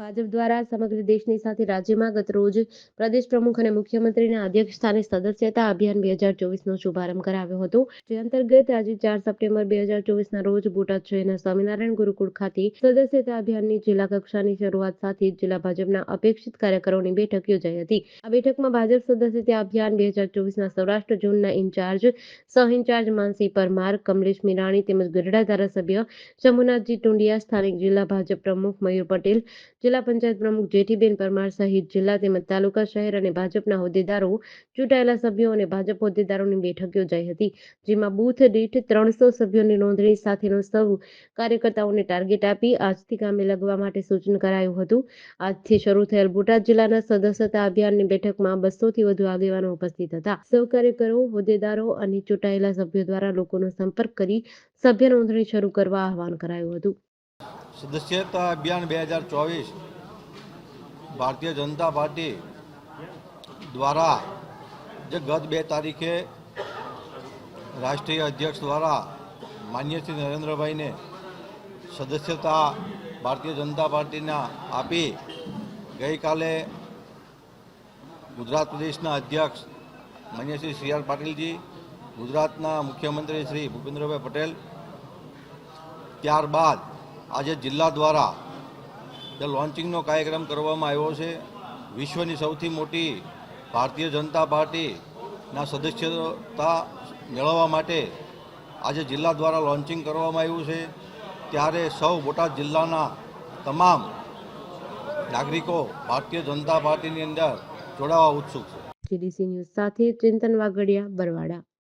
ભાજપ દ્વારા સમગ્ર દેશની સાથે રાજ્યમાં ગત રોજ પ્રદેશ પ્રમુખ અને મુખ્યમંત્રીના અધ્યક્ષસ્થાને સદસ્યતા અભિયાન બે હજાર ચોવીસનો શુભારંભ કરાવ્યો હતો. જે અંતર્ગત આજે ચાર સપ્ટેમ્બર બે હજાર ચોવીસના રોજ બોટાદ શહેરના સ્વામિનારાયણ ગુરુકુળ ખાતે સદસ્યતા અભિયાનની જિલ્લા કક્ષાની શરૂઆત સાથે જિલ્લા ભાજપના અપેક્ષિત કાર્યકરોની બેઠક યોજાઈ હતી. આ બેઠકમાં ભાજપ સદસ્યતા અભિયાન બે હજાર ચોવીસના સૌરાષ્ટ્ર ઝોનના ઇન્ચાર્જ સહ ઇન્ચાર્જ માનસી પરમાર, કમલેશ મીરાણી તેમજ ગઢડા ધારાસભ્ય શંભુનાથજી ટુંડિયા, સ્થાનિક જિલ્લા ભાજપ પ્રમુખ મયુર પટેલ જિલ્લા પંચાયત પ્રમુખ જેઠીબેન પરમાર સહિત જિલ્લા તેમજ તાલુકા શહેર અને ભાજપના હોદ્દેદારો ચૂંટાયેલા સભ્યો અને ભાજપ હોદ્દેદારોની બેઠક યોજાઈ હતી, જેમાં બૂથ દીઠ ત્રણસો સભ્યોની નોંધણી સાથેનો સૌ કાર્યકર્તાઓને ટાર્ગેટ આપી આજથી કામે લગવા માટે સૂચન કરાયું હતું. આજથી શરૂ થયેલ બોટાદ જિલ્લાના સદસ્યતા અભિયાનની બેઠકમાં બસોથી વધુ આગેવાનો ઉપસ્થિત હતા. સૌ કાર્યકરો, હોદ્દેદારો અને ચૂંટાયેલા સભ્યો દ્વારા લોકોનો સંપર્ક કરી સભ્ય નોંધણી શરૂ કરવા આહવાન કરાયું હતું. સદસ્યતા અભિયાન બે હજાર ચોવીસ ભારતીય જનતા પાર્ટી દ્વારા જે ગત બે તારીખે રાષ્ટ્રીય અધ્યક્ષ દ્વારા માન્ય શ્રી નરેન્દ્રભાઈને સદસ્યતા ભારતીય જનતા પાર્ટીના આપી ગઈકાલે ગુજરાત પ્રદેશના અધ્યક્ષ માન્ય શ્રી સી આર પાટીલજી, ગુજરાતના મુખ્યમંત્રી શ્રી ભૂપેન્દ્રભાઈ પટેલ, ત્યારબાદ આજે જિલ્લા દ્વારા જે લોન્ચિંગનો કાર્યક્રમ કરવામાં આવ્યો છે, વિશ્વની સૌથી મોટી ભારતીય જનતા પાર્ટીના સદસ્યતા મેળવવા માટે આજે જિલ્લા દ્વારા લોન્ચિંગ કરવામાં આવ્યું છે. ત્યારે સૌ બોટાદ જિલ્લાના તમામ નાગરિકો ભારતીય જનતા પાર્ટીની અંદર જોડાવા ઉત્સુક છે. સાથે ચિંતન વાગડિયા બરવાડા.